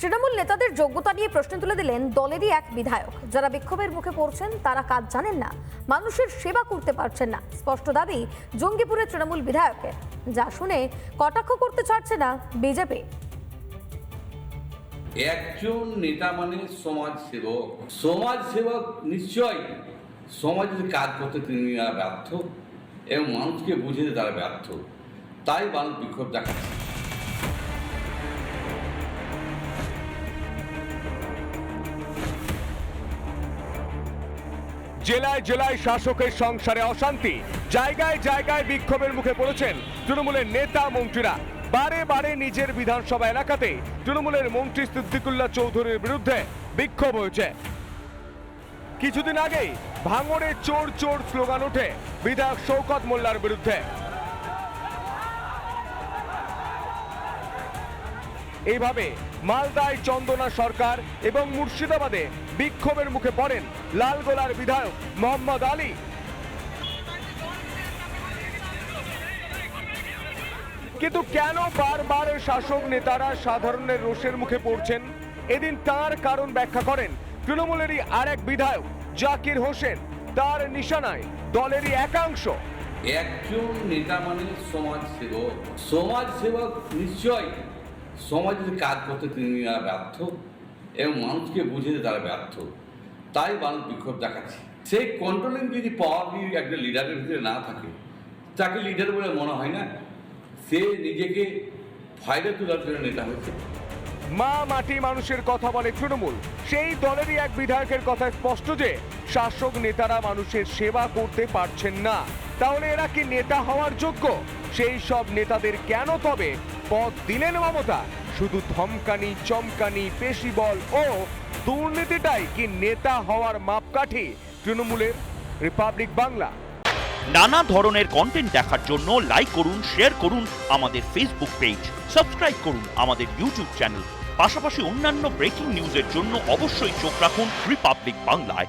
তৃণমূল নেতাদের যোগ্যতা নিয়ে প্রশ্ন তুলে দিলেন দলেরই এক বিধায়ক। যারা বিক্ষোভের মুখে পড়ছেন, তারা কাজ জানেন না। মানুষের সেবা করতে পারছেন না। স্পষ্ট দাবি, জঙ্গিপুরের তৃণমূল বিধায়কের। যা শুনে কটাক্ষ করতে ছাড়ছে না বিজেপি। একজন নেতা মানে সমাজ সেবক। সমাজ সেবক নিশ্চয়ই। সমাজের কাজ করতে তিনি ব্যর্থ। এবং মানুষকে বুঝতে তারা ব্যর্থ। তাই মানুষ বিক্ষোভ দেখাচ্ছে। জেলায় জেলায় শাসকের সংসারে অশান্তি, জায়গায় জায়গায় বিক্ষোভের মুখে পড়েছেন তৃণমূলের নেতা মন্ত্রীরা। বারে বারে নিজের বিধানসভা এলাকাতে তৃণমূলের মন্ত্রী সিদ্দিকুল্লাহ চৌধুরীর বিরুদ্ধে বিক্ষোভ হয়েছে। কিছুদিন আগেই ভাঙড়ে চোর চোর স্লোগান ওঠে বিধায়ক শৌকত মোল্লার বিরুদ্ধে। এইভাবে মালদায় চন্দনা সরকার এবং মুর্শিদাবাদে বিক্ষোভের মুখে পড়েন লালগোলার বিধায়ক মোহাম্মদ আলী। কিন্তু কেন বারবার শাসক নেতারা সাধারণের রোষের মুখে পড়ছেন? এদিন তার কারণ ব্যাখ্যা করেন তৃণমূলেরই আরেক বিধায়ক জাকির হোসেন। তার নিশানায় দলেরই একাংশ। একজন নেতা মানে সমাজ সেবক সমাজ সেবক নিশ্চয়ই। সমাজের কাজ করতে তিনি ব্যর্থ, এবং মানুষকে বুঝতে তারা ব্যর্থ, তাই মানুষ বিক্ষোভ দেখাচ্ছে। সেই কন্ট্রোলিং যদি পাওয়ার যদি একটা লিডারের ভিতরে না থাকে, তাকে লিডার বলে মনে হয় না, সে নিজেকে ফায়দা তোলার জন্য নেতা হয়েছে মা মাটি মানুষের কথা বলে তৃণমূল। সেই দলেরই এক বিধায়কের কথা স্পষ্ট যে, শাসক নেতারা মানুষের সেবা করতে পারছেন না। তাহলে এরা কি নেতা হওয়ার যোগ্য? সেই সব নেতাদের কেন তবে পদ দিলেন মমতা। শুধু ধমকানি, চমকানি পেশি বল ও দুর্নীতিটাই কি নেতা হওয়ার মাপকাঠি? তৃণমূলের রিপাবলিক বাংলা। নানা ধরনের কন্টেন্ট দেখার জন্য লাইক করুন শেয়ার করুন আমাদের ফেসবুক পেজ সাবস্ক্রাইব করুন আমাদের ইউটিউব চ্যানেল পাশাপাশি অন্যান্য ব্রেকিং নিউজের জন্য অবশ্যই চোখ রাখুন রিপাবলিক বাংলায়